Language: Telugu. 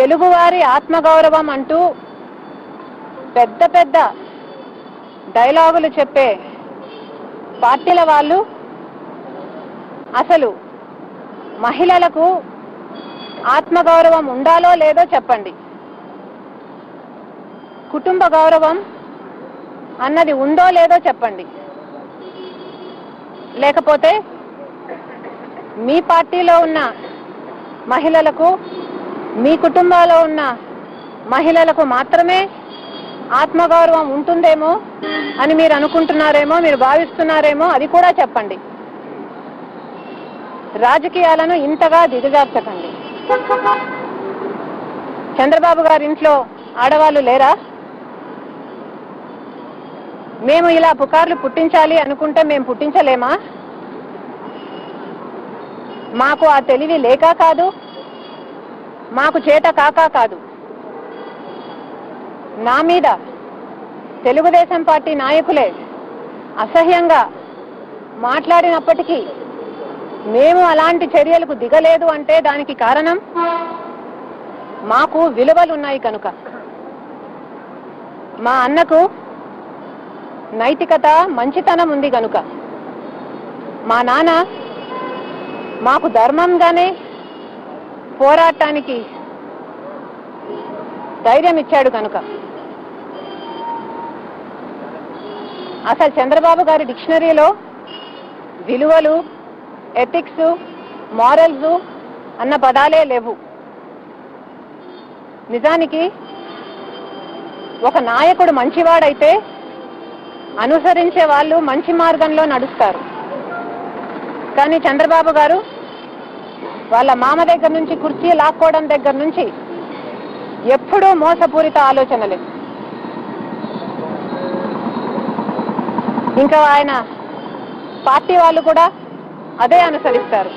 తెలుగువారి ఆత్మగౌరవం అంటూ పెద్ద పెద్ద డైలాగులు చెప్పే పార్టీల వాళ్ళు అసలు మహిళలకు ఆత్మగౌరవం ఉండాలో లేదో చెప్పండి. కుటుంబ గౌరవం అన్నది ఉందో లేదో చెప్పండి. లేకపోతే మీ పార్టీలో ఉన్న మహిళలకు మీ కుటుంబాల్లో ఉన్న మహిళలకు మాత్రమే ఆత్మగౌరవం ఉంటుందేమో అని మీరు అనుకుంటున్నారేమో మీరు భావిస్తున్నారేమో అది కూడా చెప్పండి. రాజకీయాలను ఇంతగా దిగజార్చకండి. చంద్రబాబు గారి ఇంట్లో ఆడవాళ్ళు లేరా? మేము ఇలా పుకార్లు పుట్టించాలి అనుకుంటే మేము పుట్టించలేమా? మాకు ఆ తెలివి లేక కాదు మాకు చేత కాకా కాదు. నా మీద తెలుగుదేశం పార్టీ నాయకులే అసహ్యంగా మాట్లాడినప్పటికీ మేము అలాంటి చర్యలకు దిగలేదు అంటే దానికి కారణం మాకు విలువలు ఉన్నాయి కనుక. మా అన్నకు నైతికత మంచితనం ఉంది కనుక. మా నాన్న మాకు ధర్మంగానే పోరాటానికి ధైర్యం ఇచ్చాడు కనుక. అసలు చంద్రబాబు గారి డిక్షనరీలో విలువలు ఎథిక్స్ మారల్స్ అన్న పదాలే లేవు. నిజానికి ఒక నాయకుడు మంచివాడైతే అనుసరించే వాళ్ళు మంచి మార్గంలో నడుస్తారు. కానీ చంద్రబాబు గారు వాళ్ళ మామ దగ్గర నుంచి కుర్చీ లాక్కోవడం దగ్గర నుంచి ఎప్పుడూ మోసపూరిత ఆలోచనలే. ఇంకా ఆయన పార్టీ వాళ్ళు కూడా అదే అనుసరిస్తారు.